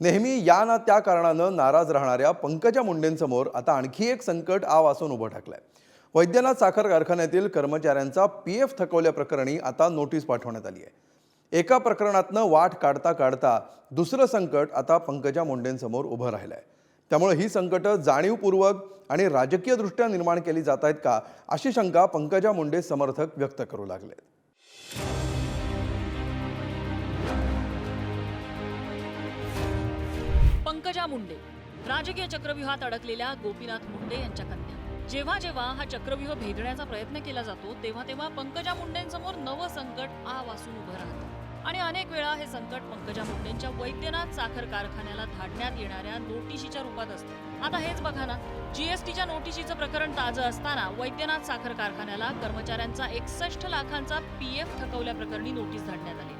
नेहमी या ना त्या कारणानं नाराज राहणाऱ्या पंकजा मुंडेंसमोर आता आणखी एक संकट आ वासून उभं ठाकलंय. वैद्यनाथ साखर कारखान्यातील कर्मचाऱ्यांचा पी एफ थकवल्याप्रकरणी आता नोटीस पाठवण्यात आली आहे. एका प्रकरणातनं वाट काढता काढता दुसरं संकट आता पंकजा मुंडेंसमोर उभं राहिलं आहे त्यामुळे ही संकटं जाणीवपूर्वक आणि राजकीयदृष्ट्या निर्माण केली जात आहेत का अशी शंका पंकजा मुंडे समर्थक व्यक्त करू लागले पंकजा मुंडे. राजकीय चक्रव्यूहात अडकलेल्या गोपीनाथ मुंडे यांच्या कन्या. जेव्हा जेव्हा हा चक्रव्यूह भेदण्याचा प्रयत्न केला जातो तेव्हा तेव्हा पंकजा मुंडेंसमोर नवं संकट आ वासून उभं राहतं. आणि अनेक वेळा हे संकट पंकजा मुंडेंच्या वैद्यनाथ साखर कारखान्याला धाडण्यात येणाऱ्या नोटिशीच्या रूपात असतं. आता हेच बघा ना जीएसटीच्या नोटिशीचं प्रकरण ताजं असताना वैद्यनाथ साखर कारखान्याला कर्मचाऱ्यांचा एकसष्ट लाखांचा पीएफ थकवल्याप्रकरणी नोटीस धाडण्यात आली.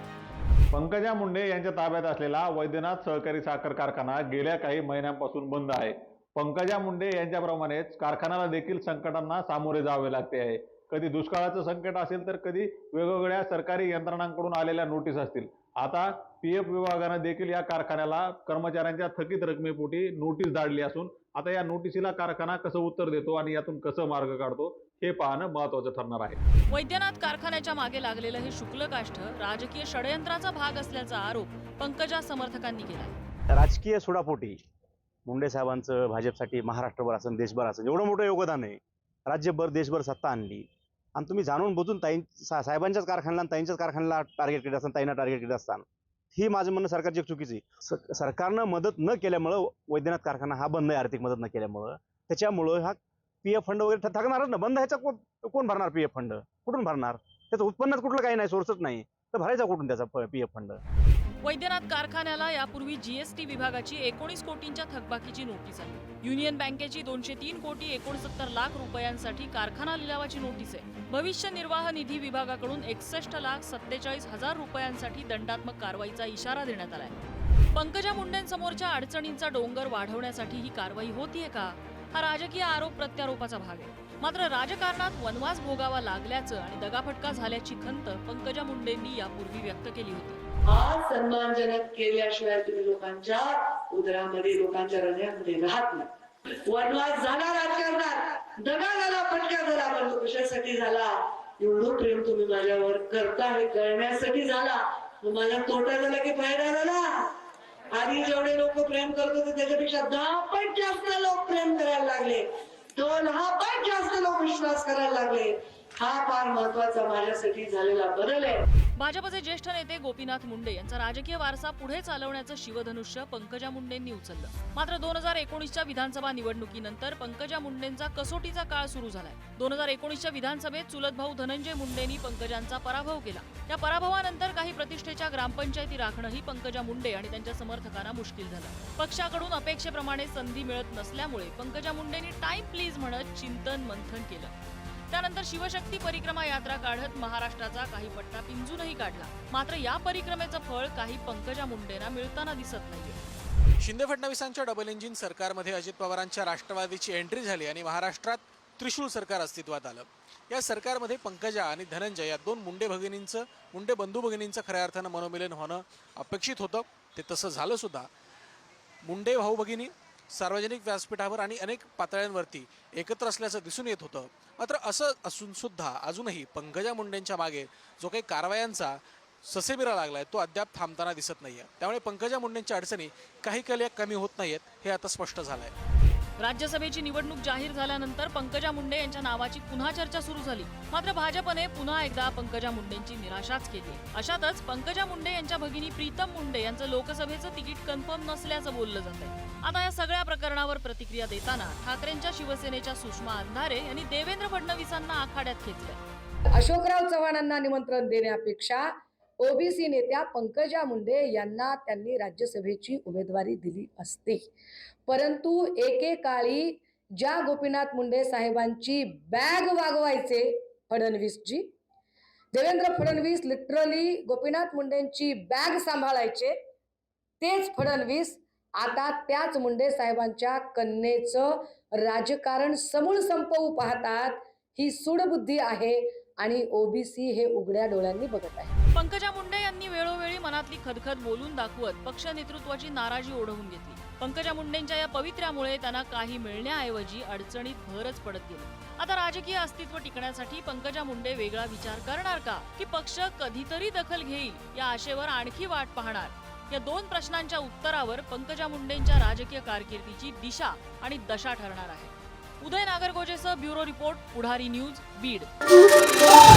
पंकजा मुंडे यांच्या ताब्यात असलेला वैद्यनाथ सहकारी साखर कारखाना गेल्या काही महिन्यांपासून बंद आहे. पंकजा मुंडे यांच्याप्रमाणेच कारखान्याला देखील संकटांना सामोरे जावे लागते आहे. कधी दुष्काळाचं संकट असेल तर कधी वेगवेगळ्या सरकारी यंत्रणांकडून आलेल्या नोटीस असतील. आता पी एफ विभागानं देखील या कारखान्याला कर्मचाऱ्यांच्या थकीत रकमेपोटी नोटीस धाडली असून आता या नोटिसीला कारखाना कसं उत्तर देतो आणि यातून कसं मार्ग काढतो हे पाहणं महत्वाचं ठरणार आहे. वैद्यनाथ कारखान्याच्या मागे लागलेलं हे शुक्ल काष्ठ राजकीय षडयंत्राचा भाग असल्याचा आरोप पंकजा समर्थकांनी केलाय. राजकीय सुडापोटी मुंडे साहेबांचं भाजपसाठी महाराष्ट्रभर असेल देशभर असेल एवढं मोठं योगदान आहे. राज्यभर देशभर सत्ता आणली. आणि तुम्ही जाणून बुजून ताईं सा- साहेबांच्याच कारखान्याला आणि ताईंच्याच कारखान्याला टार्गेट केलं असताना ताईंना टार्गेट केलं असताना. ही माझं म्हणणं सरकारची एक चुकीची सरकारनं मदत न केल्यामुळं वैद्यनाथ कारखाना हा बंद आहे आर्थिक मदत न केल्यामुळं. त्याच्यामुळं हा पी एफ फंड वगैरे थकणारच ना? बंद ह्याचा को- कोण भरणार पी एफ फंड कुठून भरणार? त्याचं उत्पन्नच कुठलं काही नाही सोर्सच नाही. तर भरायचा कुठून त्याचा पी एफ फंड वैद्यनाथ कारखान्याला यापूर्वी जीएसटी विभागाची एकोणीस कोटींच्या थकबाकीची नोटीस आहे युनियन बँकेची दोनशे तीन कोटी एकोणसत्तर लाख रुपयांसाठी कारखाना लिलावाची नोटीस आहे. भविष्य निर्वाह निधी विभागाकडून एकसष्ट लाख सत्तेचाळीस हजार रुपयांसाठी दंडात्मक कारवाईचा इशारा देण्यात आलाय. पंकजा मुंडेंसमोरच्या अडचणींचा डोंगर वाढवण्यासाठी ही कारवाई होतीये का? हा राजकीय आरोप प्रत्यारोपाचा भाग आहे. मात्र राजकारणात वनवास भोगावा लागल्याचं आणि दगाफटका झाल्याची खंत पंकजा मुंडेंनी यापूर्वी व्यक्त केली होती. हा सन्मानजनक केल्याशिवाय तुम्ही लोकांच्या उदरामध्ये लोकांच्या हृदयामध्ये राहत नाही. वनवास झाला राजकारणात. दगा झाला फटका झाला पण कशासाठी झाला. एवढं प्रेम तुम्ही माझ्यावर करता हे करण्यासाठी झाला. माझा तोटा झाला की फायदा झाला? आधी जेवढे लोक प्रेम करत होते त्याच्यापेक्षा दहा पट जास्त लोक प्रेम करायला लागले. दोन हा पट जास्त लोक विश्वास करायला लागले. हा फार महत्त्वाचा माझ्यासाठी झालेला बदल आहे. भाजपचे ज्येष्ठ नेते गोपीनाथ मुंडे यांचा राजकीय वारसा पुढे चालवण्याचं शिवधनुष्य पंकजा मुंडेंनी उचललं. मात्र दोन हजार एकोणीसच्या विधानसभा निवडणुकीनंतर पंकजा मुंडेंचा कसोटीचा काळ सुरू झालाय. दोन हजार एकोणीसच्या विधानसभेत चुलत भाऊ धनंजय मुंडेंनी पंकजांचा पराभव केला. त्या पराभवानंतर काही प्रतिष्ठेच्या ग्रामपंचायती राखणंही पंकजा मुंडे आणि त्यांच्या समर्थकांना मुश्किल झालं. पक्षाकडून अपेक्षेप्रमाणे संधी मिळत नसल्यामुळे पंकजा मुंडेंनी टाइम प्लीज म्हणत चिंतन मंथन केलं. त्यानंतर शिवशक्ती परिक्रमा यात्रा काढत महाराष्ट्राचा काही पट्टा पिंजूनही काढला. मात्र या परिक्रमेचं फळ काही पंकजा मुंडेंना मिळताना दिसत नाहीये. शिंदे फडणवीसांच्या डबल इंजिन सरकारमध्ये अजित पवारांच्या राष्ट्रवादीची एंट्री झाली आणि महाराष्ट्रात त्रिशूळ सरकार अस्तित्वात आलं. या सरकारमध्ये पंकजा आणि धनंजय या दोन मुंडे भगिनींचं मुंडे बंधू भगिनींचं खऱ्या अर्थानं मनोमिलन होणं अपेक्षित होतं. ते तसं झालं सुद्धा. मुंडे भाऊ भगिनी सार्वजनिक व्यासपीठावर आणि अनेक पातळ्यांवरती एकत्र असल्याचं दिसून येत होतं. मात्र असं असून सुद्धा अजूनही पंकजा मुंडेंच्या मागे जो काही कारवायांचा ससेमिरा लागलाय तो अद्याप थांबताना दिसत नाहीये. त्यामुळे पंकजा मुंडेंच्या अडचणी काही कल्या कमी होत नाहीयेत हे आता स्पष्ट झालंय. राज्यसभेची निवडणूक जाहीर झाल्यानंतर पंकजा मुंडे यांच्या नावाची पुन्हा चर्चा सुरू झाली. मात्र भाजपने पुन्हा एकदा पंकजा मुंडेंची निराशाच केली. अशातच पंकजा मुंडे यांच्या भगिनी प्रीतम मुंडे यांचं लोकसभेचं तिकीट कन्फर्म नसल्याचं बोललं जात आहे आता या सगळ्या प्रकरणावर प्रतिक्रिया देताना ठाकरेंच्या शिवसेनेच्या सुषमा अंधारे यांनी देवेंद्र फडणवीसांना आखाड्यात घेतलं अशोकराव चव्हाणांना निमंत्रण देण्यापेक्षा ओबीसी नेत्या पंकजा मुंडे यांना त्यांनी राज्यसभेची उमेदवारी दिली असती. परंतु एकेकाळी ज्या गोपीनाथ मुंडे साहेबांची बॅग वागवायचे फडणवीसजी देवेंद्र फडणवीस लिटरली गोपीनाथ मुंडेंची बॅग सांभाळायचे तेच फडणवीस आता त्याच मुंडे साहेबांच्या कन्येचं राजकारण समूळ संपवू पाहतात ही सूडबुद्धी आहे. आणि ओबीसी हे उघड्या डोळ्यांनी बघत आहे. पंकजा मुंडे यांनी वेळोवेळी मनातली खदखद बोलून दाखवत पक्ष नेतृत्वाची नाराजी ओढवून घेतली. पंकजा मुंडेंच्या या पवित्र्यामुळे त्यांना काही मिळण्याऐवजी अडचणीत भरच पडत गेली. आता राजकीय अस्तित्व टिकण्यासाठी पंकजा मुंडे वेगळा विचार करणार का? की पक्ष कधीतरी दखल घेईल या आशेवर आणखी वाट पाहणार? या दोन प्रश्नांच्या उत्तरावर पंकजा मुंडेंच्या राजकीय कारकिर्दीची दिशा आणि दशा ठरणार आहे. Uday नागरगोजेसह bureau report Pudhari news Beed. Thank.